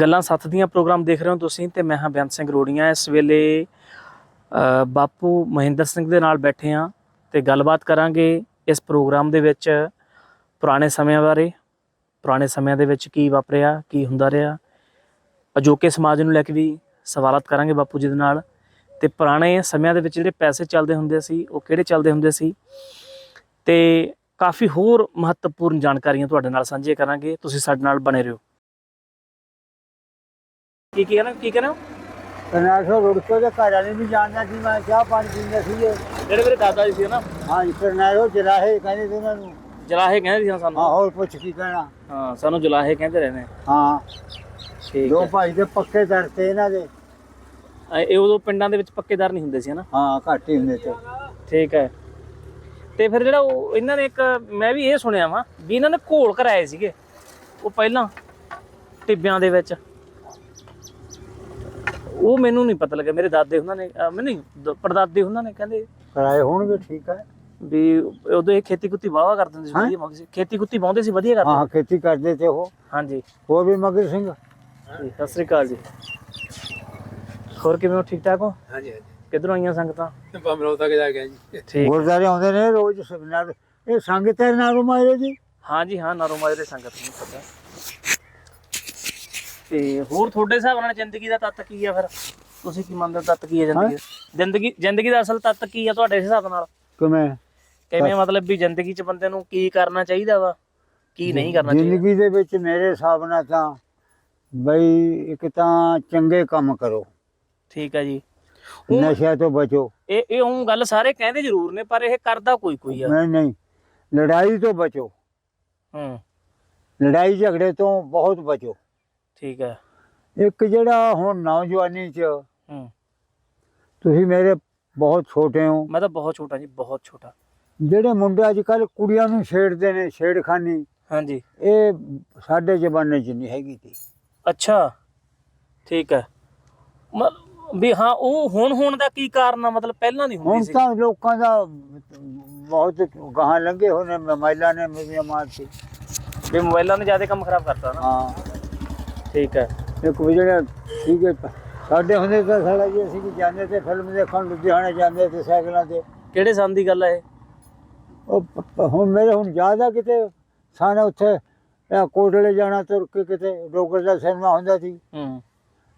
ਗੱਲਾਂ ਸੱਥ ਦੀਆਂ ਪ੍ਰੋਗਰਾਮ ਦੇਖ ਰਹੇ ਹੋ ਤੁਸੀਂ ਤੇ ਮੈਂ ਹਾਂ ਬੇਅੰਤ ਸਿੰਘ ਰੋੜੀਆਂ। ਇਸ ਵੇਲੇ ਬਾਪੂ ਮਹਿੰਦਰ ਸਿੰਘ ਦੇ ਨਾਲ ਬੈਠੇ ਹਾਂ ਤੇ ਗੱਲਬਾਤ ਕਰਾਂਗੇ ਇਸ ਪ੍ਰੋਗਰਾਮ ਦੇ ਵਿੱਚ ਪੁਰਾਣੇ ਸਮਿਆਂ ਬਾਰੇ, ਪੁਰਾਣੇ ਸਮਿਆਂ ਦੇ ਵਿੱਚ ਕੀ ਵਾਪਰਿਆ, ਕੀ ਹੁੰਦਾ ਰਿਹਾ। ਅਜੋਕੇ ਸਮਾਜ ਨੂੰ ਲੈ ਕੇ ਵੀ ਸਵਾਲਤ ਕਰਾਂਗੇ ਬਾਪੂ ਜੀ ਦੇ ਨਾਲ। ਤੇ ਪੁਰਾਣੇ ਸਮਿਆਂ ਦੇ ਵਿੱਚ ਜਿਹੜੇ ਪੈਸੇ ਚੱਲਦੇ ਹੁੰਦੇ ਸੀ, ਉਹ ਕਿਹੜੇ ਚੱਲਦੇ ਹੁੰਦੇ ਸੀ? ਤੇ ਕਾਫੀ ਹੋਰ ਮਹੱਤਵਪੂਰਨ ਜਾਣਕਾਰੀਆਂ ਤੁਹਾਡੇ ਨਾਲ ਸਾਂਝੀਆਂ ਕਰਾਂਗੇ। ਤੁਸੀਂ ਸਾਡੇ ਨਾਲ ਬਣੇ ਰਹੋ। ਕੀ ਕੀ ਕਹਿਣਾ ਕੀ ਕਹਿਣਾ ਕਰਨਾਟਕ ਰੁੜ ਕੇ ਉਹਦੇ ਘਰ ਵਾਲੇ ਵੀ ਜਾਣਦਾ ਸੀ ਮੈਂ ਚਾਹ ਪਾਣੀ ਪੀਂਦਾ ਸੀ ਇਹ। ਜਿਹੜੇ ਮੇਰੇ ਦਾਦਾ ਜੀ ਸੀ ਨਾ। ਹਾਂ ਜੀ ਕਰਨਾਟਕ ਜਰਾਹੇ ਕਹਿੰਦੇ ਸੀ ਉਹਨਾਂ ਨੂੰ। ਜਲਾਹੇ ਕਹਿੰਦੇ ਸੀ ਨਾ ਹਾਂ ਸਾਨੂੰ ਹੋਰ ਪੁੱਛ ਕੀ ਕਹਿਣਾ। ਹਾਂ ਸਾਨੂੰ ਜਲਾਹੇ ਕਹਿੰਦੇ ਰਹੇ ਨੇ। ਹਾਂ। ਠੀਕ ਦੋ ਹੈ। ਭਾਈ ਦੇ ਪੱਕੇ ਦਰ ਤੇ ਇਹਨਾਂ ਦੇ। ਅ, ਇਹ ਉਦੋਂ ਪਿੰਡਾਂ ਦੇ ਵਿੱਚ ਪੱਕੇਦਾਰ ਨਹੀਂ ਹੁੰਦੇ ਸੀ ਹਨਾ? ਹਾਂ ਘੱਟ ਹੀ ਹੁੰਦੇ ਤੇ। ਠੀਕ ਹੈ। ਤੇ ਫਿਰ ਜਿਹੜਾ ਉਹ ਇਹਨਾਂ ਨੇ ਇੱਕ ਮੈਂ ਵੀ ਇਹ ਸੁਣਿਆ ਵਾ ਵੀ ਇਹਨਾਂ ਨੇ ਘੋਲ ਕਰਾਏ ਸੀਗੇ। ਉਹ ਪਹਿਲਾਂ ਟਿੱਬਿਆਂ ਦੇ ਵਿੱਚ। ਉਹ ਮੈਨੂੰ ਨਹੀਂ ਪਤਾ ਲੱਗਾ ਮੇਰੇ ਦਾਦੇ ਉਹਨਾਂ ਨੇ ਮੈਨੂੰ ਨਹੀਂ ਦ- ਪੜਦਾਦੇ ਉਹਨਾਂ ਨੇ ਕਹਿੰਦੇ ਕਰਾਏ ਹੋਣਗੇ ਠੀਕ ਹੈ। ਵੀ ਉਦੋਂ ਇਹ ਖੇਤੀ ਕੁੱਤੀ ਵਾਹਵਾ ਕਰ ਦਿੰਦੇ ਸੀ ਹੈਂ? ਵਧੀਆ ਮਗਰ ਖੇਤੀ ਕੁੱਤੀ ਵਾਹੁੰਦੇ ਸੀ ਵਧੀਆ ਕਰਦੇ ਹਾਂ ਖੇਤੀ ਕਰਦੇ ਤੇ ਉਹ। ਹਾਂਜੀ। ਉਹ ਵੀ ਮਗਰ ਸਿੰਘ? ਜੀ, ਸਤਿ ਸ੍ਰੀ ਅਕਾਲ ਜੀ। ਹੋਰ ਕਿਵੇਂ ਹੋ? ਠੀਕ ਠਾਕ ਹੋ? ਹਾਂਜੀ ਹਾਂਜੀ। ਕਿੱਧਰੋਂ ਆਈਆਂ ਸੰਗਤਾਂ? ਪੰਮਰੋ ਤੱਕ ਜਾ ਗਿਆ ਜੀ। ਠੀਕ। ਗੁਰਦਾਰੇ ਆਉਂਦੇ ਨੇ ਰੋਜ਼ ਸeminar ਇਹ ਸੰਗਤ ਹੈ ਨਾਰੂ ਮਾਰੇ ਜੀ ਹਾਂਜੀ ਹਾਂ ਨਰੋ ਮਾਜਰੇ ਸੰਗਤ ਨੂੰ ਪਤਾ। ਤੇ ਹੋਰ ਤੁਹਾਡੇ ਹਿਸਾਬ ਨਾਲ ਜ਼ਿੰਦਗੀ ਦਾ ਤੱਤ ਕੀ ਆ ਫਿਰ? ਤੁਸੀਂ ਕੀ ਮੰਨਦੇ ਹੋ ਤੱਤ ਕੀ ਹੈ ਜ਼ਿੰਦਗੀ ਦਾ? ਜ਼ਿੰਦਗੀ ਜ਼ਿੰਦਗੀ ਦਾ ਅਸਲ ਤੱਤ ਕੀ ਆ ਤੁਹਾਡੇ ਹਿਸਾਬ ਨਾਲ? ਕਿਵੇਂ? ਕਿਵੇਂ ਮਤਲਬ ਵੀ ਜ਼ਿੰਦਗੀ 'ਚ ਬੰਦੇ ਨੂੰ ਕੀ ਕਰਨਾ ਚਾਹੀਦਾ ਵਾ ਕੀ ਨਹੀਂ ਕਰਨਾ ਚਾਹੀਦਾ? ਜ਼ਿੰਦਗੀ ਦੇ ਵਿੱਚ ਮੇਰੇ ਹਿਸਾਬ ਨਾਲ ਤਾਂ ਬਈ ਇੱਕ ਤਾਂ ਚੰਗੇ ਕੰਮ ਕਰੋ। ਠੀਕ ਆ ਜੀ। ਨਸ਼ਿਆਂ ਤੋਂ ਬਚੋ। ਇਹ ਇਹ ਉਹ ਗੱਲ ਸਾਰੇ ਕਹਿੰਦੇ ਜ਼ਰੂਰ ਨੇ ਪਰ ਇਹ ਕਰਦਾ ਕੋਈ ਕੋਈ ਆ। ਨਹੀਂ ਨਹੀਂ। ਲੜਾਈ ਤੋਂ ਬਚੋ। ਹੂੰ। ਲੜਾਈ ਝਗੜੇ ਤੋਂ ਬਹੁਤ ਬਚੋ। ਠੀਕ ਹੈ। ਇੱਕ ਜਿਹੜਾ ਹੁਣ ਨੌਜਵਾਨੀ ਚ ਹੂੰ। ਤੁਸੀਂ ਮੇਰੇ ਬਹੁਤ ਛੋਟੇ ਹੋ। ਮੈਂ ਤਾਂ ਬਹੁਤ ਛੋਟਾ ਜੀ ਬਹੁਤ ਛੋਟਾ। ਜਿਹੜੇ ਮੁੰਡੇ ਅੱਜ ਕੱਲ ਕੁੜੀਆਂ ਨੂੰ ਛੇੜਦੇ ਨੇ ਛੇੜਖਾਨੀ ਹਾਂਜੀ। ਇਹ ਸਾਡੇ ਜ਼ਮਾਨੇ 'ਚ ਨਹੀਂ ਹੈਗੀ ਤੀ ਅੱਛਾ ਠੀਕ ਹੈ। ਵੀ ਹਾਂ ਉਹ ਹੁਣ ਹੁਣ ਦਾ ਕੀ ਕਾਰਨ ਆ? ਮਤਲਬ ਪਹਿਲਾਂ ਨਹੀਂ ਹੁਣ ਹੁੰਦੀ ਸੀ। ਤਾਂ ਲੋਕਾਂ ਦਾ ਬਹੁਤ ਗਾਹਾਂ ਹੋਏ ਨੇ ਮੋਬਾਈਲਾਂ ਨੇ ਮੇਰੀਆਂ ਮਾਰਤੀ। ਵੀ ਮੋਬਾਈਲਾਂ ਨੇ ਜ਼ਿਆਦਾ ਕੰਮ ਖਰਾਬ ਕਰਤਾ ਨਾ। ਹਾਂ। ਠੀਕ ਹੈ। ਇੱਕ ਵੀ ਜਿਹੜਾ ਠੀਕ ਹੈ ਸਾਡੇ ਹੁੰਦੇ ਤਾਂ ਸਾਡਾ ਜੀ ਅਸੀਂ ਵੀ ਜਾਂਦੇ ਤੇ ਫਿਲਮ ਦੇਖਣ ਲੁਧਿਆਣੇ ਜਾਂਦੇ ਤੇ ਸਾਈਕਲਾਂ ਤੇ। ਕਿਹੜੇ ਸਾਲ ਦੀ ਗੱਲ ਹੈ ਇਹ? ਉਹ ਪ- ਪ- ਹੁਣ ਮੇਰੇ ਹੁਣ ਯਾਦ ਆ ਕਿਤੇ ਸਾਨੇ ਉੱਥੇ ਇਹ ਕੋਟਲੇ ਜਾਣਾ ਤੁਰ ਕੇ ਕਿਤੇ ਡੋਗਰ ਦਾ ਸਿਨੇਮਾ ਹੁੰਦਾ ਸੀ। ਹੂੰ।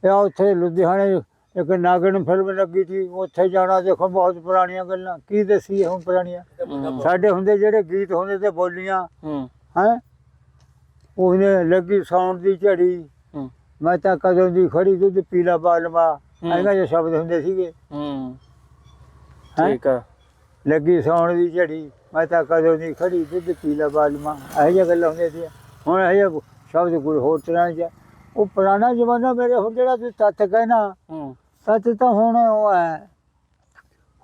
ਇਹ ਉੱਥੇ ਲੁਧਿਆਣੇ ਇੱਕ ਨਾਗਣ ਫਿਲਮ ਲੱਗੀ ਸੀ ਉੱਥੇ ਜਾਣਾ ਦੇਖੋ ਬਹੁਤ ਪੁਰਾਣੀਆਂ ਗੱਲਾਂ। ਕੀ ਦੱਸੀ ਹੁਣ ਪੁਰਾਣੀਆਂ? ਹੂੰ, ਸਾਡੇ ਹੁੰਦੇ ਜਿਹੜੇ ਗੀਤ ਹੁੰਦੇ ਤੇ ਬੋਲੀਆਂ। ਹੂੰ। ਹੈ? ਉਹਨੇ ਲੱਗੀ ਸੌਣ ਦੀ ਝੜੀ। ਮੈਂ ਤਾਂ ਕਦੋਂ ਦੀ ਖੜੀ ਦੁੱਧ ਪੀਲਾ ਬਾਲਵਾ ਹੂੰ। ਜੇ ਸ਼ਬਦ ਹੁੰਦੇ ਸੀਗੇ। ਹੂੰ। ਹੈਂ? ਠੀਕ ਆ। ਲੱਗੀ ਸੌਣ ਦੀ ਝੜੀ। ਮੈਂ ਤਾਂ ਕਦੋਂ ਦੀ ਖੜੀ ਦੁੱਧ ਪੀਲਾ ਬਾਲਵਾ ਇਹੋ ਜਿਹੀਆਂ ਗੱਲਾਂ ਹੁੰਦੀਆਂ ਸੀ। ਹੁਣ ਇਹ ਜਿਹੇ ਸ਼ਬਦ ਕੋਈ ਹੋਰ ਤਰ੍ਹਾਂ ਜਿਹਾ ਉਹ ਪੁਰਾਣਾ ਜ਼ਮਾਨਾ ਮੇਰੇ ਹੁਣ ਜਿਹੜਾ ਤੂੰ ਤੱਤ ਕਹਿਣਾ ਹੂੰ। ਸੱਚ ਤਾਂ ਹੁਣ ਉਹ ਹੈ।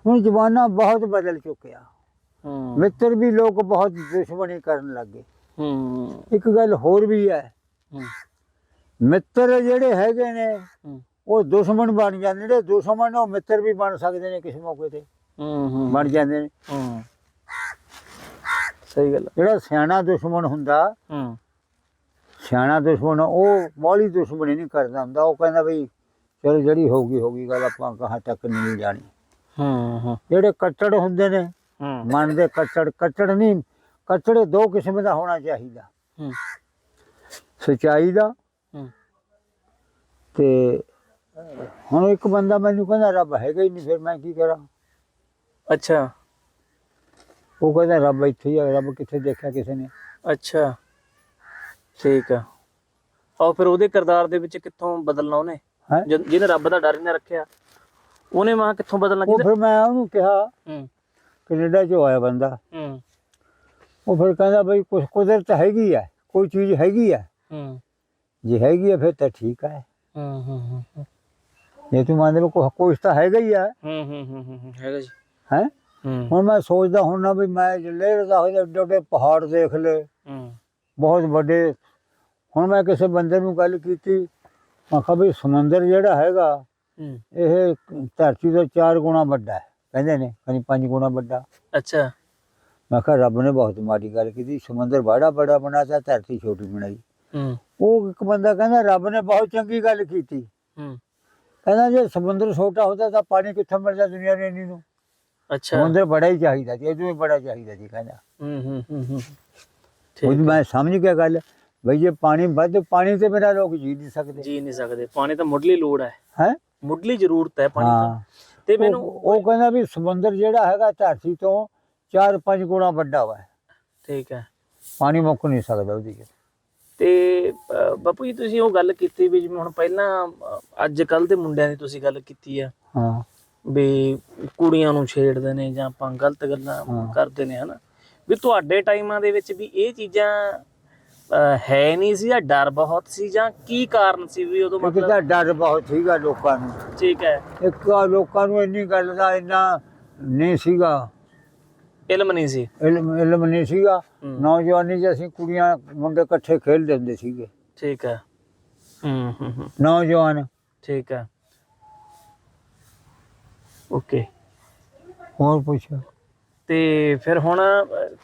ਹੁਣ ਜ਼ਮਾਨਾ ਬਹੁਤ ਬਦਲ ਚੁੱਕਿਆ। ਹੂੰ। ਮਿੱਤਰ ਵੀ ਲੋਕ ਬਹੁਤ ਦੁਸ਼ਮਣੀ ਕਰਨ ਲੱਗੇ। ਹੂੰ। ਇੱਕ ਗੱਲ ਹੋਰ ਵੀ ਹੈ। ਹੂੰ, ਮਿੱਤਰ ਜਿਹੜੇ ਹੈਗੇ ਨੇ ਹੂੰ। ਉਹ ਦੁਸ਼ਮਣ ਬਣ ਜਾਂਦੇ ਨੇ। ਦੁਸ਼ਮਣ ਉਹ ਮਿੱਤਰ ਵੀ ਬਣ ਸਕਦੇ ਨੇ ਕਿਸੇ ਮੌਕੇ ਤੇ। ਹੂੰ ਹੂੰ। ਬਣ ਜਾਂਦੇ ਨੇ। ਹੂੰ। ਸਹੀ ਗੱਲ। ਜਿਹੜਾ ਸਿਆਣਾ ਦੁਸ਼ਮਣ ਹੁੰਦਾ ਹੂੰ। ਸਿਆਣਾ ਦੁਸ਼ਮਣ ਉਹ ਬਾਹਲੀ ਦੁਸ਼ਮਣੀ ਨਹੀਂ ਕਰਦਾ ਹੁੰਦਾ। ਉਹ ਕਹਿੰਦਾ ਬਈ ਚਲੋ ਜਿਹੜੀ ਹੋਊਗੀ ਹੋਊਗੀ ਗੱਲ ਆਪਾਂ ਕਹਾਂ ਤੱਕ ਨਹੀਂ ਜਾਣੀ। ਹੂੰ ਹੂੰ। ਜਿਹੜੇ ਕੱਟੜ ਹੁੰਦੇ ਨੇ ਹੂੰ। ਮਨ ਦੇ ਕੱਟੜ ਕੱਟੜ ਨਹੀਂ ਕੱਟੜ ਦੋ ਕਿਸਮ ਦਾ ਹੋਣਾ ਚਾਹੀਦਾ। ਹੂੰ। ਸਚਾਈ ਦਾ ਹੂੰ ਤੇ ਹੁਣ ਇੱਕ ਬੰਦਾ ਮੈਨੂੰ ਕਹਿੰਦਾ ਰੱਬ ਹੈਗਾ ਹੀ ਨਹੀਂ ਫਿਰ ਮੈਂ ਕੀ ਕਰਾਂ? ਅੱਛਾ। ਉਹ ਕਹਿੰਦਾ ਰੱਬ ਇੱਥੇ ਹੀ ਹੈ ਰੱਬ ਕਿੱਥੇ ਦੇਖਿਆ ਕਿਸੇ ਨੇ? ਅੱਛਾ। ਠੀਕ ਆ। ਔਰ ਫਿਰ ਉਹਦੇ ਕਿਰਦਾਰ ਦੇ ਵਿੱਚ ਕਿੱਥੋਂ ਬਦਲਣਾ ਉਹਨੇ? ਹੈਂ? ਜਿਹਨੇ ਰੱਬ ਦਾ ਡਰ ਹੀ ਨਾ ਰੱਖਿਆ। ਉਹਨੇ ਮਾਂ ਕਿੱਥੋਂ ਬਦਲਣਾ? ਉਹ ਫਿਰ ਮੈਂ ਉਹਨੂੰ ਕਿਹਾ ਹੂੰ। ਕੈਨੇਡਾ ਚੋਂ ਆਇਆ ਬੰਦਾ। ਹੂੰ। ਉਹ ਫਿਰ ਕਹਿੰਦਾ ਬਈ ਕੁਛ ਕੁਦਰਤ ਹੈਗੀ ਹੈ ਕੋਈ ਚੀਜ਼ ਹੈਗੀ ਹੈ ਹੂੰ। ਜੇ ਹੈਗੀ ਹੈ ਫਿਰ ਤਾਂ ਠੀਕ ਹੈ ਹੂੰ ਹੂੰ ਹੂੰ ਹੂੰ। ਜੇ ਤੂੰ ਮੰਨਦੇ ਵੀ ਕੁਛ ਕੁਛ ਤਾਂ ਹੈਗਾ ਹੀ ਹੈ ਹੂੰ ਹੂੰ ਹੂੰ ਹੂੰ ਹੂੰ, ਹੈਗਾ ਜੀ। ਹੈ? ਹੂੰ। ਹੁਣ ਮੈਂ ਸੋਚਦਾ ਹੁੰਨਾ ਵੀ ਮੈਂ ਜੇ ਲਹਿਰਦਾ ਹੋਇਆ ਏਡੇ ਪਹਾੜ ਦੇਖ ਲਏ ਹੂੰ। ਬਹੁਤ ਵੱਡੇ। ਹੁਣ ਮੈਂ ਕਿਸੇ ਬੰਦੇ ਨੂੰ ਗੱਲ ਕੀਤੀ ਮੈਂ ਕਿਹਾ ਵੀ ਸਮੁੰਦਰ ਜਿਹੜਾ ਹੈਗਾ ਹੂੰ। ਇਹ ਧਰਤੀ ਤੋਂ 4 ਗੁਣਾ ਵੱਡਾ ਹੈ ਕਹਿੰਦੇ ਨੇ ਕਹਿੰਦੇ 5 ਗੁਣਾ ਵੱਡਾ। ਅੱਛਾ। ਮੈਂ ਕਿਹਾ ਰੱਬ ਨੇ ਬਹੁਤ ਮਾੜੀ ਗੱਲ ਕੀਤੀ ਸਮੁੰਦਰ ਬੜਾ ਬੜਾ ਬਣਾਤਾ ਧਰਤੀ ਛੋਟੀ ਬਣਾਈ। ਹੂੰ। ਉਹ ਇੱਕ ਬੰਦਾ ਕਹਿੰਦਾ ਰੱਬ ਨੇ ਬਹੁਤ ਚੰਗੀ ਗੱਲ ਕੀਤੀ। ਹੂੰ। ਕਹਿੰਦਾ ਜੇ ਸਮੁੰਦਰ ਛੋਟਾ ਹੁੰਦਾ ਤਾਂ ਪਾਣੀ ਕਿੱਥੋਂ ਮਿਲਦਾ ਦੁਨੀਆ ਨੂੰ ਇੰਨੀ ਨੂੰ? ਅੱਛਾ। ਸਮੁੰਦਰ ਬੜਾ ਹੀ ਚਾਹੀਦਾ ਸੀ ਇਹਦੋਂ ਵੀ ਬੜਾ ਚਾਹੀਦਾ ਸੀ ਕਹਿੰਦਾ। ਹੂੰ ਹੂੰ ਹੂੰ ਹੂੰ। ਉਹ ਠੀਕ ਮੈਂ ਸਮਝ ਗਿਆ ਗੱਲ ਬਈ ਜੇ ਪਾਣੀ ਵੱਧ ਪਾਣੀ ਤੇ ਬਿਨਾਂ ਲੋਕ ਜੀ ਨਹੀਂ ਸਕਦੇ। ਜੀ ਨਹੀਂ ਸਕਦੇ। ਪਾਣੀ ਤਾਂ ਮੁੱਢਲੀ ਲੋੜ ਹੈ। ਹੈ? ਮੁੱਢਲੀ ਜ਼ਰੂਰਤ ਹੈ ਪਾਣੀ ਹਾਂ। ਤਾਂ ਤੇ ਮੈਨੂੰ ਉਹ ਉਹ ਕਹਿੰਦਾ ਵੀ ਸਮੁੰਦਰ ਜਿਹੜਾ ਹੈਗਾ ਧਰਤੀ ਤੋਂ 4-5 ਗੁਣਾ ਵੱਡਾ ਵਾ। ਠੀਕ ਹੈ। ਪਾਣੀ ਮੁੱਕ ਨਹੀਂ ਸਕਦਾ ਉਹਦੀ 'ਚ। ਤੇ ਬਾਪੂ ਜੀ ਤੁਸੀਂ ਉਹ ਗੱਲ ਕੀਤੀ ਵੀ ਜਿਵੇਂ ਹੁਣ ਪਹਿਲਾਂ ਅੱਜ ਕੱਲ ਦੇ ਮੁੰਡਿਆਂ ਦੀ ਤੁਸੀਂ ਗੱਲ ਕੀਤੀ ਆ। ਹਾਂ। ਵੀ ਕੁੜੀਆਂ ਨੂੰ ਛੇੜਦੇ ਨੇ ਜਾਂ ਆਪਾਂ ਗਲਤ ਗੱਲਾਂ। ਕਰਦੇ ਨੇ ਹਨਾ? ਵੀ ਤੁਹਾਡੇ ਟਾਈਮਾਂ ਦੇ ਵਿੱਚ ਵੀ ਇਹ ਚੀਜ਼ਾਂ ਹੈ ਨਹੀਂ ਸੀ ਜਾਂ ਡਰ ਬਹੁਤ ਸੀ ਜਾਂ ਕੀ ਕਾਰਨ ਸੀ ਵੀ ਉਦੋਂ ਕਿਉਂਕਿ ਮਤਲਬ ਤਾਂ ਡਰ ਬਹੁਤ ਸੀਗਾ ਲੋਕਾਂ ਨੂੰ। ਠੀਕ ਹੈ। ਇੱਕ ਲੋਕਾਂ ਨੂੰ ਇੰਨੀ ਗੱਲ ਦਾ ਇੰਨਾ ਨਹੀਂ ਸੀਗਾ। ਇਲਮ ਨਹੀਂ ਸੀ। ਇਲਮ ਇਲਮ ਨਹੀਂ ਸੀਗਾ। ਨੌਜਵਾਨੀ 'ਚ ਅਸੀਂ ਕੁੜੀਆਂ ਮੁੰਡੇ ਇਕੱਠੇ ਖੇਡਦੇ ਹੁੰਦੇ ਸੀਗੇ। ਠੀਕ ਹੈ। ਹੂੰ ਹੂੰ ਹੂੰ। ਨੌਜਵਾਨ। ਠੀਕ ਹੈ। ਓਕੇ। ਹੋਰ ਪੁੱਛੋ। ਤੇ ਫਿਰ ਹੁਣ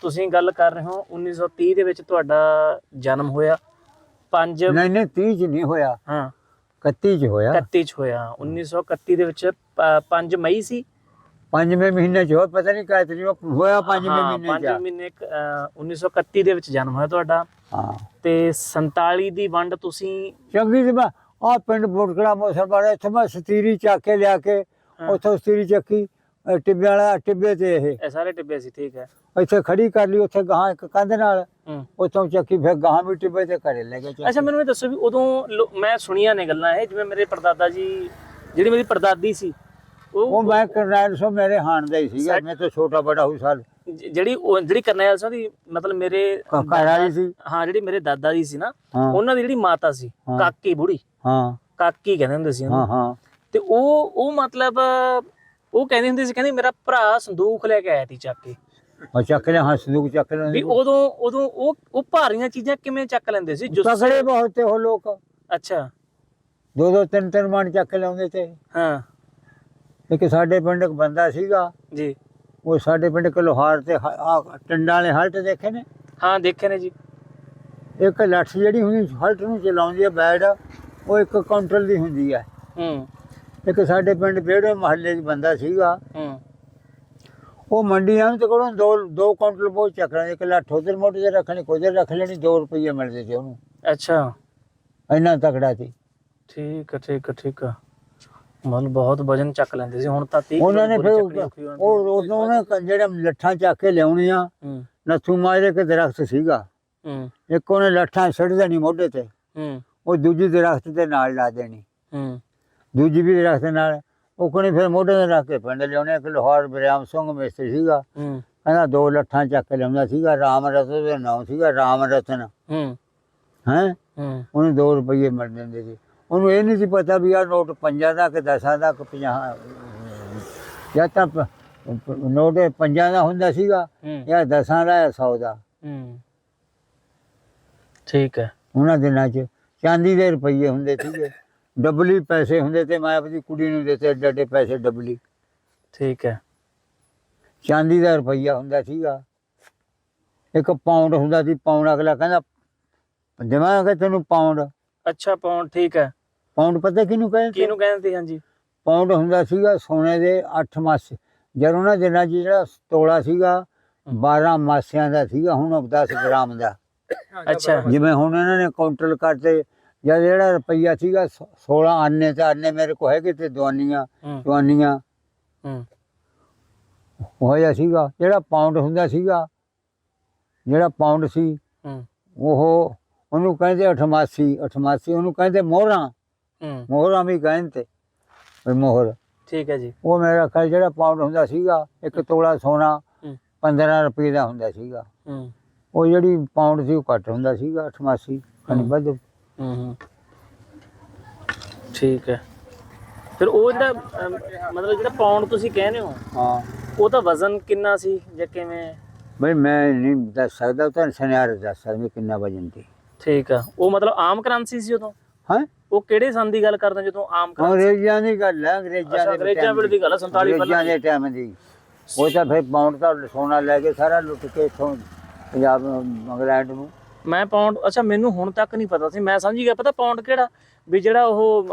ਤੁਸੀਂ ਗੱਲ ਕਰ ਰਹੇ ਹੋ 1930 ਦੇ ਵਿੱਚ ਤੁਹਾਡਾ ਜਨਮ ਹੋਇਆ। 5 ਨਹੀਂ ਨਹੀਂ 30 'ਚ ਨਹੀਂ ਹੋਇਆ। ਹਾਂ। 31 'ਚ ਹੋਇਆ। 31 ਚ ਹੋਇਆ। 1931 ਦੇ ਵਿੱਚ 5 ਮਈ ਸੀ। ਪੰਜਵੇਂ ਮਹੀਨੇ 'ਚ ਹੋਇਆ ਪਤਾ ਨਹੀਂ ਕਾਇ ਤਰੀਕ ਹੋਇਆ ਪੰਜਵੇਂ ਹਾਂ, ਮਹੀਨੇ 'ਚ। ਪੰਜਵੇਂ ਮਹੀਨੇ ਕ- ਅ, 1931 ਦੇ ਵਿੱਚ ਜਨਮ ਹੋਇਆ ਤੁਹਾਡਾ। ਹਾਂ। ਤੇ 47 ਦੀ ਵੰਡ ਤੁਸੀਂ ਚੰਗੀ ਮੈਂ ਆ ਪਿੰਡ ਬੁਟਕੜਾ ਮੁਸਲਮਾਨ ਇੱਥੇ ਮੈਂ ਸਤੀਰੀ ਚੱਕ ਕੇ ਲਿਆ ਕੇ ਹਾਂ। ਉੱਥੋਂ ਸਤੀਰੀ ਚੱਕੀ ਅ, ਟਿੱਬੇ ਵਾਲਾ ਟਿੱਬੇ ਤੇ ਇਹ। ਇਹ ਸਾਰੇ ਟਿੱਬੇ ਸੀ ਠੀਕ ਹੈ। ਇੱਥੇ ਖੜੀ ਕਰ ਲਈ ਉੱਥੇ ਗਾਂ ਇੱਕ ਕੰਧ ਨਾਲ ਹੂੰ। ਉੱਥੋਂ ਚੱਕੀ ਫਿਰ ਗਾਂ ਵੀ ਟਿੱਬੇ ਤੇ ਘਰੇ ਲੈ ਚੱਕੀ। ਅੱਛਾ ਮੈਨੂੰ ਇਹ ਦੱਸੋ ਵੀ ਉਦੋਂ ਲੋ- ਮੈਂ ਸੁਣੀਆਂ ਨੇ ਗੱਲਾਂ ਇਹ ਜਿਵੇਂ ਮੇਰੇ ਪਰਦਾਦਾ ਜੀ ਜਿਹੜੀ ਮੇਰੀ ਪਰਦਾਦੀ ਸੀ ਉਹ ਮੈਂ ਕਰਨੈਲ ਸੋ ਮੇਰੇ ਹਾਣ ਦਾ ਹੀ ਸੀਗਾ ਸਾ- ਮੈਂ ਤਾਂ ਛੋਟਾ ਬੜਾ ਹੋ ਸਾਲ। ਜਿਹੜੀ ਉਹ- ਜਿਹੜੀ ਕਰਨੈਲ ਸਿੰਘ ਦੀ ਮਤਲਬ ਮੇਰੇ ਘਰ ਵਾਲੀ ਸੀ? ਹਾਂ ਜਿਹੜੀ ਮੇਰੇ ਦਾਦਾ ਜੀ ਸੀ ਨਾ ਉਹਨਾਂ ਦੀ ਜਿਹੜੀ ਮਾਤਾ ਸੀ। ਕਾਕੀ ਬੁੜੀ। ਹਾਂ। ਕਾਕੀ ਕਹਿੰਦੇ ਹੁੰਦੇ ਸੀ। ਹਾਂ ਹਾਂ। ਤੇ ਉਹ ਉਹ ਮਤਲਬ ਉਹ ਕਹਿੰਦੇ ਹੁੰਦੇ ਸੀ ਕਹਿੰਦੇ ਮੇਰਾ ਭਰਾ ਸੰਦੂਖ ਲੈ ਕੇ ਆਇਆ ਸੀ ਚੱਕ ਕੇ। ਉਹ ਚੱਕ ਲਿਆ ਹਾਂ ਸੰਦੂਕ ਚੱਕ ਵੀ ਲੈਂਦੇ ਉਦੋਂ ਉਦੋਂ ਉਹ ਉਹ ਭਾਰੀਆਂ ਚੀਜ਼ਾਂ ਕਿਵੇਂ ਚੱਕ ਲੈਂਦੇ ਸੀ? ਜੁੱਸੇ ਤਕੜੇ ਬਹੁਤ ਤੇ ਉਹ ਲੋਕ। ਅੱਛਾ। ਦੋ ਦੋ ਤਿੰਨ ਤਿੰਨ ਮਣ ਚੱਕ ਲਿਆਉਂਦੇ ਤੇ। ਹਾਂ। ਇੱਕ ਸਾਡੇ ਪਿੰਡ ਇੱਕ ਬੰਦਾ ਸੀਗਾ ਜੀ। ਉਹ ਸਾਡੇ ਪਿੰਡ ਇੱਕ ਲੋਹਾਰ ਤੇ ਹ- ਆਹ ਟੰਡਾਂ ਵਾਲੇ ਹਲਟ ਦੇਖੇ ਨੇ? ਹਾਂ ਦੇਖੇ ਨੇ ਜੀ। ਇੱਕ ਲੱਠ ਜਿਹੜੀ ਹੁੰਦੀ ਹਲਟ ਨੂੰ ਚਲਾਉਂਦੀ ਹੈ ਬੈਡ ਉਹ ਇੱਕ ਕਾਉਂਟਰ ਦੀ ਹੁੰਦੀ ਹੈ ਹੂੰ। ਇੱਕ ਸਾਡੇ ਪਿੰਡ ਬੇੜੇ ਮਹੱਲੇ 'ਚ ਬੰਦਾ ਸੀਗਾ। ਹੂੰ। ਉਹ ਮੰਡੀਆਂ ਵਿੱਚ ਕੋਲੋਂ ਦੋ ਦੋ ਕਾਉਂਟਰ ਬਹੁਤ ਚੱਕ ਲੈਂਦੇ ਇੱਕ ਲੱਠ ਉਧਰ ਮੋਟੇ ਤੇ ਰੱਖਣੀ ਕੋਧਰ ਰੱਖ ਲੈਣੀ 2 ਰੁਪਏ ਮਿਲਦੇ ਸੀ ਉਹਨੂੰ। ਅੱਛਾ। ਇੰਨਾ ਤਕੜਾ ਸੀ। ਠੀਕ ਆ ਠੀਕ ਆ ਠੀਕ ਆ। ਮਤਲਬ ਬਹੁਤ ਵਜਨ ਚੱਕ ਲੈਂਦੇ ਸੀ ਹੁਣ ਤਾਂ 30 ਉਹਨਾਂ ਨੇ ਫਿਰ ਉਹ ਉਦੋਂ ਉਹਨੇ ਜਿਹੜੇ ਲੱਠਾਂ ਚੱਕ ਕੇ ਲਿਆਉਣੀਆਂ ਹੂੰ। ਨੱਥੂ ਮਾਜਰੇ ਕੇ ਦਰਖਤ ਸੀਗਾ। ਹੂੰ। ਇੱਕ ਉਹਨੇ ਲੱਠਾਂ ਛੱਡ ਦੇਣੀ ਮੋਢੇ ਤੇ ਹੂੰ। ਉਹ ਦੂਜੀ ਦਰਖਤ ਦੇ ਨਾਲ ਲਾ ਦੇਣੀ। ਹੂੰ। ਦੂਜੀ ਵੀ ਦਰਖਤ ਨਾਲ ਉਹ ਕੋਨੇ ਫਿਰ ਮੋਢੇ ਤੇ ਰੱਖ ਕੇ ਪਿੰਡ ਲਿਆਉਣੇ ਇੱਕ ਲੋਹਾਰ ਬਰਿਆਮ ਸਿੰਘ ਮਿਸਤਰੀ ਸੀਗਾ। ਹੂੰ। ਕਹਿੰਦਾ ਦੋ ਲੱਠਾਂ ਚੱਕ ਕੇ ਲਿਆਉਂਦਾ ਸੀਗਾ ਰਾਮ ਰਤਨ ਦਾ ਨਾਮ ਸੀਗਾ ਰਾਮ ਰਤਨ। ਹੂੰ। ਹੈ? ਹੂੰ। ਉਹਨੂੰ 2 ਰੁਪਏ ਮਿਲ ਜਾਂਦੇ ਸੀ। ਉਹਨੂੰ ਇਹ ਨਹੀਂ ਸੀ ਪਤਾ ਵੀ ਆਹ ਨੋਟ ਪੰਜਾਂ ਦਾ ਕਿ ਦਸਾਂ ਦਾ ਕਿ 50 ਜਾਂ ਤਾਂ ਨੋਟ ਪੰਜਾਂ ਦਾ ਹੁੰਦਾ ਸੀਗਾ ਹੂੰ। ਜਾਂ ਦਸਾਂ ਦਾ ਜਾਂ 100 ਦਾ। ਹੂੰ। ਠੀਕ ਹੈ। ਉਹਨਾਂ ਦਿਨਾਂ 'ਚ ਚਾਂਦੀ ਦੇ ਰੁਪਏ ਹੁੰਦੇ ਸੀਗੇ। ਡਬਲੀ ਪੈਸੇ ਹੁੰਦੇ ਤੇ ਮੈਂ ਆਪਣੀ ਕੁੜੀ ਨੂੰ ਦਿੱਤੇ ਏਡੇ ਪੈਸੇ ਡਬਲੀ। ਠੀਕ ਹੈ। ਚਾਂਦੀ ਦਾ ਰੁਪਈਆ ਹੁੰਦਾ ਸੀਗਾ। ਇੱਕ ਪਾਉਂਡ ਹੁੰਦਾ ਸੀ ਪਾਉਂਡ ਅਗਲਾ ਕਹਿੰਦਾ ਦੇਵਾਂਗੇ ਤੈਨੂੰ ਪਾਉਂਡ। ਅੱਛਾ ਪੌਂਡ ਠੀਕ ਹੈ। ਪਾਉਂਡ ਪਤਾ ਕਿਹਨੂੰ ਕਹਿੰਦੇ ਕਿਹਨੂੰ ਕਹਿੰਦੇ ਸੀ ਹਾਂਜੀ? ਪਾਉਂਡ ਹੁੰਦਾ ਸੀਗਾ ਸੋਨੇ ਦੇ 8 ਮਾਸੇ। ਜਦ ਉਹਨਾਂ ਦਿਨਾਂ 'ਚ ਜਿਹੜਾ ਤੋਲਾ ਸੀਗਾ 12 ਮਾਸਿਆਂ ਦਾ ਸੀਗਾ ਹੁਣ ਉਹ 10 ਗ੍ਰਾਮ ਦਾ। ਅੱਛਾ। ਜਿਵੇਂ ਹੁਣ ਇਹਨਾਂ ਨੇ ਕਾਊਂਟਰ ਕਰਤੇ ਜਦ ਜਿਹੜਾ ਰੁਪਈਆ ਸੀਗਾ ਸ- 16 ਆਨੇ ਤੇ ਆਨੇ ਮੇਰੇ ਕੋਲ ਹੈਗੇ ਤੇ ਦਵਾਨੀਆਂ ਦਵਾਨੀਆਂ ਹੋਇਆ ਸੀਗਾ ਜਿਹੜਾ ਪਾਉਂਡ ਹੁੰਦਾ ਸੀਗਾ ਜਿਹੜਾ ਪਾਉਂਡ ਸੀ ਉਹ ਉਹਨੂੰ ਕਹਿੰਦੇ 88 88 ਉਹਨੂੰ ਕਹਿੰਦੇ ਮੋਹਰਾਂ। ਮੋਹਰਾਂ ਵੀ ਕਹਿੰਦੇ ਵੀ ਮੋਹਰ। ਠੀਕ ਹੈ ਜੀ। ਉਹ ਮੇਰਾ ਖਿਆਲ ਜਿਹੜਾ ਪਾਉਂਡ ਹੁੰਦਾ ਸੀਗਾ ਇੱਕ ਤੋਲਾ ਸੋਨਾ ਹੂੰ। 15 ਰੁਪਏ ਦਾ ਹੁੰਦਾ ਸੀਗਾ। ਉਹ ਜਿਹੜੀ ਪਾਉਂਡ ਸੀ ਉਹ ਘੱਟ ਹੁੰਦਾ ਸੀਗਾ 88 ਖਣੀ ਹੂੰ। ਵੱਧ। ਹੂੰ ਹੂੰ। ਠੀਕ ਹੈ। ਫਿਰ ਉਹ ਜਿਹੜਾ ਮਤਲਬ ਜਿਹੜਾ ਪੌਂਡ ਤੁਸੀਂ ਕਹਿੰਦੇ ਹੋ ਹਾਂ। ਉਹਦਾ ਵਜ਼ਨ ਕਿੰਨਾ ਸੀ ਜਾਂ ਕਿਵੇਂ? ਬਈ ਮੈਂ ਨਹੀਂ ਦੱਸ ਸਕਦਾ ਤਾਂ ਸੁਨਿਆਰ ਦੱਸ ਸਕਦਾ ਕਿੰਨਾ ਵਜਨ ਸੀ। ਠੀਕ ਆ। ਉਹ ਮਤਲਬ ਆਮ ਕਰੰਸੀ ਸੀ ਉਦੋਂ? ਹਾਂ? ਉਹ ਕਿਹੜੇ ਸੰਨ ਦੀ ਗੱਲ ਕਰਦੇ ਜਦੋਂ ਆਮ ਕਰੰਸੀ ਅੰਗਰੇਜ਼ਾਂ ਦੀ ਗੱਲ ਹੈ ਅੰਗਰੇਜ਼ਾਂ ਦੇ ਅੰਗਰੇਜ਼ਾਂ ਵੇਲੇ ਦੀ ਗੱਲ ਹੈ, 47 ਅੰਗਰੇਜ਼ਾਂ ਪਹਿਲਾਂ ਦੇ। ਟਾਈਮ ਦੀ। ਉਹ ਤਾਂ ਫਿਰ ਪਾਉਂਡ ਦਾ ਸੋਨਾ ਲੈ ਕੇ ਸਾਰਾ ਲੁੱਟ ਕੇ ਇਥੋਂ ਪੰਜਾਬ ਇੰਗਲੈਂਡ ਨੂੰ। ਮੈਂ ਪਾਉਂਡ ਅੱਛਾ ਮੈਨੂੰ ਹੁਣ ਤੱਕ ਨਹੀਂ ਪਤਾ ਸੀ। ਮੈਂ ਸਮਝ ਗਿਆ ਪਤਾ ਪਾਉਂਡ ਕਿਹੜਾ? ਵੀ ਜਿਹੜਾ ਉਹ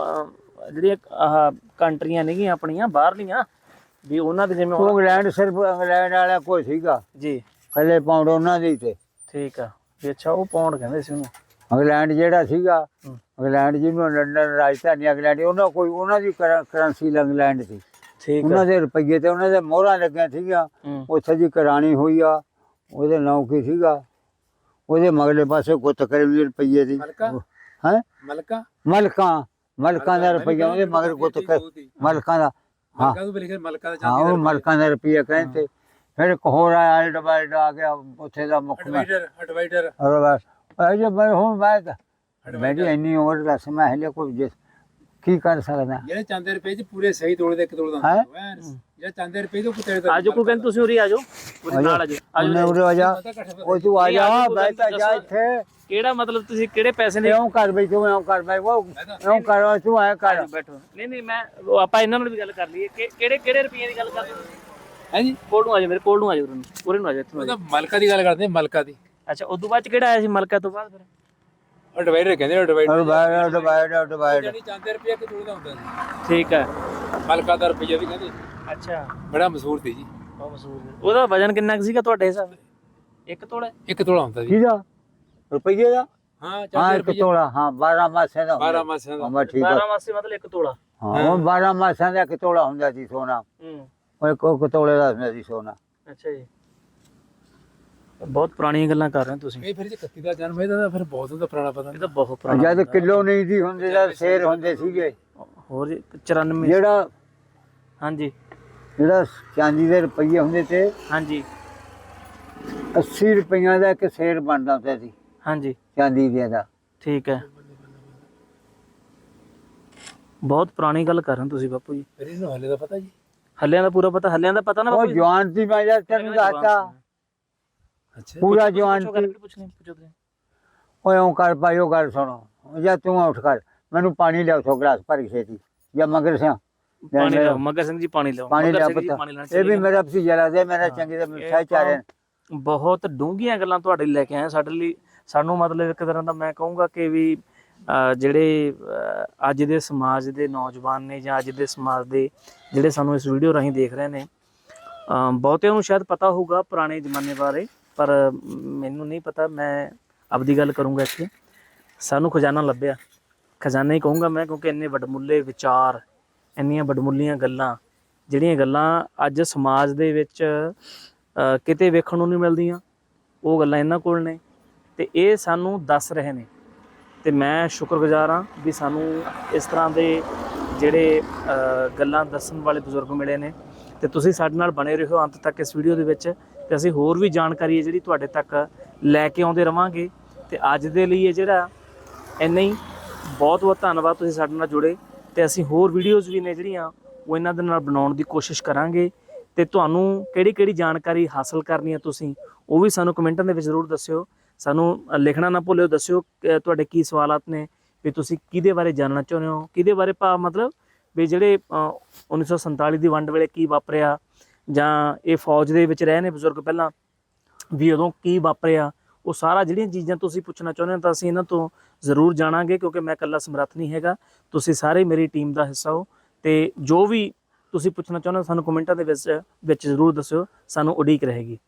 ਜਿਹੜੀਆਂ ਆਹ ਕੰਟਰੀਆਂ ਨੇਗੀਆਂ ਆਪਣੀਆਂ ਬਾਹਰਲੀਆਂ ਵੀ ਉਹਨਾਂ ਦੇ ਜਿਵੇਂ ਇੰਗਲੈਂਡ ਸਿਰਫ ਇੰਗਲੈਂਡ ਵਾਲਾ ਕੋਈ ਸੀਗਾ। ਜੀ। ਕੱਲੇ ਪਾਉਂਡ ਉਹਨਾਂ ਦੇ ਹੀ ਤੇ। ਠੀਕ ਆ। ਵੀ ਅੱਛਾ ਉਹ ਪਾਉਂਡ ਕਹਿੰਦੇ ਸੀ ਉਹਨੂੰ। ਇੰਗਲੈਂਡ ਜਿਹੜਾ ਸੀਗਾ। ਇੰਗਲੈਂਡ ਜਿਹਨੂੰ ਲੰਡਨ ਰਾਜਧਾਨੀ ਇੰਗਲੈਂਡ ਉਹਨਾਂ ਕੋਈ ਉਹਨਾਂ ਦੀ ਕਰੰਸੀ ਇੰਗਲੈਂਡ ਸੀ। ਠੀਕ ਉਹਨਾਂ ਦੇ ਰੁਪਈਏ ਤੇ ਉਹਨਾਂ ਦੇ ਮੋਹਰਾਂ ਲੱਗੀਆਂ ਸੀਗੀਆਂ। ਉੱਥੇ ਦੀ ਕਰਾਣੀ ਹੋਈ ਆ ਉਹਦੇ ਨਾਂ ਕੀ ਸੀਗਾ? ਉਹਦੇ ਮਗਲੇ ਪਾਸੇ ਗੁੱਤ ਕਰੇ ਰੁਪਈਏ ਦੀ। ਹੈ? ਮਲਕਾ? ਮਲਕਾਂ। ਮਲਕਾਂ ਦਾ ਰੁਪਈਆ ਉਹਦੇ ਮਗਰ ਗੁੱਤ ਕਰ ਮਲਕਾਂ ਦਾ। ਹਾਂ। ਮਲਕਾ ਦਾ ਹਾਂ ਉਹ ਮਲਕਾਂ ਦਾ ਰੁਪਈਆ ਕਹਿੰਦੇ ਫਿਰ ਇੱਕ ਹੋਰ ਆਇਆ ਅਲਡਬਾਈਡ ਆ ਗਿਆ ਉੱਥੇ ਦਾ ਮੁੱਖ ਮੈਂ ਐਡਵਾਈਡਰ ਐਡਵਾਈਡਰ ਅਰੇ ਜੇ ਮੈਂ ਹੁਣ ਮੈਂ ਤਾਂ ਮੇਰੀ ਇੰਨੀ ਉਮਰ ਦਾ ਸਮਾਂ ਹੈ ਲਿਆ ਕੋਈ ਜਿਸ ਕੀ ਕਰ ਸਕਦਾ। ਜਿਹੜੇ ਚਾਂਦੇ ਰੁਪਏ ਚ ਪੂਰੇ ਸਹੀ ਤੋਲੇ ਦੇ ਇੱਕ ਤੋਲੇ ਦਾ। ਜਿਹੜਾ ਚਾਂਦੇ ਰੁਪਏ ਤੋਂ ਕੁੱਤੇ ਦਾ ਆਜੋ ਕੋਈ ਕਹਿੰਦੇ ਤੁਸੀਂ ਉਰੀ ਆਜੋ। ਨਾਲ ਆਜੋ। ਆਜੋ। ਉਰੇ ਆ ਜਾ। ਉਹ ਤੂੰ ਆ ਜਾ ਬੈਠਾ ਜਾ। ਇੱਥੇ। ਕਿਹੜਾ ਮਤਲਬ ਤੁਸੀਂ ਕਿਹੜੇ ਪੈਸੇ ਨੇ? ਕਿਉਂ ਕਰ ਬਈ ਤੂੰ ਇਉਂ ਕਰ ਬਈ ਉਹ ਇਉਂ ਕਰ ਤੂੰ ਆਇਆ ਕਰ। ਬੈਠੋ। ਨਹੀਂ ਨਹੀਂ ਮੈਂ ਆਪਾਂ ਇਹਨਾਂ ਨਾਲ ਵੀ ਗੱਲ ਕਰ ਲਈਏ। ਕਿ ਕਿਹੜੇ ਕਿਹੜੇ ਰੁਪਈਏ ਦੀ ਗੱਲ ਕਰਦੇ ਹੋ? ਹੈ ਜੀ? ਕੋਲ ਨੂੰ ਆਜੋ ਮੇਰੇ ਕੋਲ ਨੂੰ ਆਜੋ ਉਰੇ ਨੂੰ। ਉਰੇ ਨੂੰ ਆਜੋ ਇੱਥੋਂ ਮਲਕਾ ਦੀ ਗੱਲ ਕਰਦੇ ਮਲਕਾ ਦੀ। ਅੱਛਾ ਉਦੋਂ ਬਾਅਦ ਚ ਕਿਹੜਾ ਆਇਆ ਸੀ ਮਲਕਾ ਤੋਂ ਬਾਅਦ ਫਿਰ? ਐਡਵਾਈਡਰ ਕਹਿੰਦੇ ਐਡਵਾਈਡਰ ਡਿਵਾਈਡ ਡਿਵਾਈਡ ਡਿਵਾਈਡ ਜਿਹੜੀ ਚਾਂਦੇ ਰੁਪਏ ਇੱਕ ਤੋਲੇ ਦਾ ਹੁੰਦਾ ਸੀ? ਠੀਕ ਹੈ। ਮਲਕਾ ਦਾ ਰੁਪਈਆ ਵੀ ਕਹਿੰਦੇ। ਅੱਛਾ। ਬੜਾ ਮਸ਼ਹੂਰ ਸੀ ਜੀ। ਬਹੁਤ ਮਸ਼ਹੂਰ। ਉਹਦਾ ਵਜਨ ਕਿੰਨਾ ਕੁ ਸੀਗਾ ਤੁਹਾਡੇ ਹਿਸਾਬ ਇੱਕ ਤੋਲਾ? ਇੱਕ ਤੋਲਾ ਹੁੰਦਾ ਜੀ ਕਿਹਦਾ? ਰੁਪਈਏ ਦਾ? ਹਾਂ ਹਾਂ ਚਾਂਦੇ ਇੱਕ ਰੁਪਏ ਤੋਲਾ ਹਾਂ 12 ਮਾਸੇ ਦਾ 12 ਮਾਸਿਆਂ ਦਾ। ਹਾਂ ਠੀਕ ਆ। 12 ਮਾਸੇ ਮਤਲਬ ਇੱਕ ਤੋਲਾ। ਹਾਂ ਹੁਣ 12 ਮਾਸਾਂ ਦਾ ਇੱਕ ਤੋਲਾ ਹੁੰਦਾ ਸੀ ਸੋਨਾ। ਹੂੰ। ਉਹ ਇੱਕ ਇੱਕ ਤੋਲੇ ਦਾ ਹੁੰਦਾ ਸੀ ਸੋਨਾ। ਅੱਛਾ ਜੀ। ਬਹੁਤ ਪੁਰਾਣੀਆਂ ਗੱਲਾਂ ਕਰ ਰਹੇ ਹੋ ਤੁਸੀਂ। ਇਹ ਫਿਰ ਜੇ 31 ਦਾ ਜਨਮ ਇਹਦਾ ਤਾਂ ਫਿਰ ਬਹੁਤ ਉਹਦਾ ਪੁਰਾਣਾ ਪਤਾ ਇਹ ਤਾਂ ਬਹੁਤ ਪੁਰਾਣਾ ਜਦ ਕਿਲੋ ਨਹੀਂ ਸੀ ਹੁੰਦੇ ਜਦ ਸ਼ੇਰ ਹੁੰਦੇ ਸੀਗੇ। ਹੋਰ ਜੀ, 94 ਜਿਹੜਾ ਹਾਂਜੀ। ਜਿਹੜਾ ਚਾਂਦੀ ਦੇ ਰੁਪਈਏ ਹੁੰਦੇ ਤੇ ਹਾਂਜੀ। 80 ਰੁਪਈਆਂ ਦਾ ਇੱਕ ਸ਼ੇਰ ਬਣਦਾ ਹੁੰਦਾ ਸੀ। ਹਾਂਜੀ। ਚਾਂਦੀ ਦੇ ਦਾ। ਠੀਕ ਹੈ। ਬਹੁਤ ਪੁਰਾਣੀ ਗੱਲ ਕਰ ਰਹੇ ਹੋ ਤੁਸੀਂ ਬਾਪੂ ਜੀ। ਫਿਰ ਇਹਨੂੰ ਹਲੇ ਦਾ ਪਤਾ ਜੀ? ਹੱਲਿਆਂ ਦਾ ਪੂਰਾ ਪਤਾ ਹੱਲਿਆਂ ਦਾ ਪਤਾ ਨਾ ਉਹ ਬਾਪੂ ਜੀ? ਜਵਾਨ ਸੀ ਮੈਂ ਜਦ ਤੈਨੂੰ ਦੱਸਤਾ। ਅੱਛਾ ਪੂਰਾ ਜਵਾਨ ਗੱਲ ਪੁੱਛਣੀ ਪੁੱਛੋ ਤੁਸੀਂ ਓਏ ਉਹ ਕਰ ਪਾਇਓ ਗੱਲ ਸੁਣੋ। ਜਾਂ ਤੂੰ ਉੱਠ ਕਰ। ਮੈਨੂੰ ਪਾਣੀ ਲਿਆਓ ਸੋ ਗਲਾਸ ਭਰ ਕੇ ਛੇਤੀ। ਜਾਂ ਮਗਰ ਸਿਆ ਪਾਣੀ ਲਿਆਓ ਮੱਗਰ ਸਿੰਘ ਜੀ ਪਾਣੀ ਲਿਆਓ। ਪਾਣੀ ਲਿਆ ਪੁੱਤ। ਇਹ ਵੀ। ਮੇਰਾ ਪਸੀ ਜਲਾ ਦੇ ਮੇਰਾ ਚੰਗੀ ਦੇ ਸਾਈ ਚਾਰੇ ਬਹੁਤ ਡੂੰਘੀਆਂ ਗੱਲਾਂ ਤੁਹਾਡੇ ਲਈ ਲੈ ਕੇ ਆਏ ਸਾਡੇ ਲਈ ਸਾਨੂੰ ਮਤਲਬ ਇੱਕ ਤਰ੍ਹਾਂ ਦਾ ਮੈਂ ਕਹੂੰਗਾ ਕਿ ਵੀ ਜਿਹੜੇ ਅੱਜ ਦੇ ਸਮਾਜ ਦੇ ਨੌਜਵਾਨ ਨੇ ਜਾਂ ਅੱਜ ਦੇ ਸਮਾਜ ਦੇ ਜਿਹੜੇ ਸਾਨੂੰ ਇਸ ਵੀਡੀਓ ਰਾਹੀਂ ਦੇਖ ਰਹੇ ਨੇ ਬਹੁਤਿਆਂ ਨੂੰ ਸ਼ਾਇਦ ਪਤਾ ਹੋਊਗਾ ਪੁਰਾਣੇ ਜ਼ਮਾਨੇ ਬਾਰੇ। ਪਰ ਮੈਨੂੰ ਨਹੀਂ ਪਤਾ, ਮੈਂ ਆਪਦੀ ਗੱਲ ਕਰੂੰਗਾ ਇੱਥੇ। ਸਾਨੂੰ ਖਜ਼ਾਨਾ ਲੱਭਿਆ। ਖਜ਼ਾਨਾ ਹੀ ਕਹੂੰਗਾ ਮੈਂ, ਕਿਉਂਕਿ ਇੰਨੇ ਵੱਡਮੁੱਲੇ ਵਿਚਾਰ, ਇੰਨੀਆਂ ਵਡਮੁੱਲੀਆਂ ਗੱਲਾਂ, ਜਿਹੜੀਆਂ ਗੱਲਾਂ ਅੱਜ ਸਮਾਜ ਦੇ ਵਿੱਚ ਕਿਤੇ ਵੇਖਣ ਨੂੰ ਨਹੀਂ ਮਿਲਦੀਆਂ, ਉਹ ਗੱਲਾਂ ਇਹਨਾਂ ਕੋਲ ਨੇ। ਤੇ ਇਹ ਸਾਨੂੰ ਦੱਸ ਰਹੇ ਨੇ। ਤੇ ਮੈਂ ਸ਼ੁਕਰਗੁਜ਼ਾਰ ਹਾਂ ਵੀ ਸਾਨੂੰ ਇਸ ਤਰ੍ਹਾਂ ਦੇ ਜਿਹੜੇ ਗੱਲਾਂ ਦੱਸਣ ਵਾਲੇ ਬਜ਼ੁਰਗ ਮਿਲੇ ਨੇ। ਤੇ ਤੁਸੀਂ ਸਾਡੇ ਨਾਲ ਬਣੇ ਰਹੋ ਅੰਤ ਤੱਕ ਇਸ ਵੀਡੀਓ ਦੇ ਵਿੱਚ। ਤੇ ਅਸੀਂ ਹੋਰ ਵੀ ਜਾਣਕਾਰੀ ਹੈ ਜਿਹੜੀ ਤੁਹਾਡੇ ਤੱਕ ਲੈ ਕੇ ਆਉਂਦੇ ਰਵਾਂਗੇ ਤੇ ਅੱਜ ਦੇ ਲਈ ਇਹ ਜਿਹੜਾ ਇੰਨਾ ਹੀ। ਬਹੁਤ ਬਹੁਤ ਧੰਨਵਾਦ ਤੁਸੀਂ ਸਾਡੇ ਨਾਲ ਜੁੜੇ ਤੇ ਅਸੀਂ ਹੋਰ ਵੀਡੀਓਜ਼ ਵੀ ਨੇ ਜਿਹੜੀਆਂ ਉਹ ਇਹਨਾਂ ਦੇ ਨਾਲ ਬਣਾਉਣ ਦੀ ਕੋਸ਼ਿਸ਼ ਕਰਾਂਗੇ ਤੇ ਤੁਹਾਨੂੰ ਕਿਹੜੀ ਕਿਹੜੀ ਜਾਣਕਾਰੀ ਹਾਸਲ ਕਰਨੀ ਹੈ ਤੁਸੀਂ ਉਹ ਵੀ ਸਾਨੂੰ ਕਮੈਂਟਾਂ ਦੇ ਵਿੱਚ ਜ਼ਰੂਰ ਦੱਸਿਓ। ਸਾਨੂੰ ਲਿਖਣਾ ਨਾ ਭੁੱਲਿਓ ਦੱਸਿਓ ਤੁਹਾਡੇ ਕੀ ਸਵਾਲਾਤ ਨੇ ਵੀ ਤੁਸੀਂ ਕਿਹਦੇ ਬਾਰੇ ਜਾਣਨਾ ਚਾਹੁੰਦੇ ਹੋ ਕਿਹਦੇ ਬਾਰੇ ਭਾਵ ਮਤਲਬ ਵੀ ਜਿਹੜੇ ਅ, 1947 ਦੀ ਵੰਡ ਵੇਲੇ ਕੀ ਵਾਪਰਿਆ ਜਾਂ ਇਹ ਫੌਜ ਦੇ ਵਿੱਚ ਰਹੇ ਨੇ ਬਜ਼ੁਰਗ ਪਹਿਲਾਂ, ਵੀ ਉਦੋਂ ਕੀ ਵਾਪਰਿਆ, ਉਹ ਸਾਰਾ ਜਿਹੜੀਆਂ ਚੀਜ਼ਾਂ ਤੁਸੀਂ ਪੁੱਛਣਾ ਚਾਹੁੰਦੇ ਹੋ ਤਾਂ ਅਸੀਂ ਇਹਨਾਂ ਤੋਂ ਜ਼ਰੂਰ ਜਾਣਾਂਗੇ, ਕਿਉਂਕਿ ਮੈਂ ਇਕੱਲਾ ਸਮਰੱਥ ਨਹੀਂ ਹੈਗਾ। ਤੁਸੀਂ ਸਾਰੇ ਮੇਰੀ ਟੀਮ ਦਾ ਹਿੱਸਾ ਹੋ ਤੇ ਜੋ ਵੀ ਤੁਸੀਂ ਪੁੱਛਣਾ ਚਾਹੁੰਦੇ ਹੋ ਸਾਨੂੰ ਕਮੈਂਟਾਂ ਦੇ ਵਿੱਚ ਵਿੱਚ ਜ਼ਰੂਰ ਦੱਸਿਓ, ਸਾਨੂੰ ਉਡੀਕ ਰਹੇਗੀ।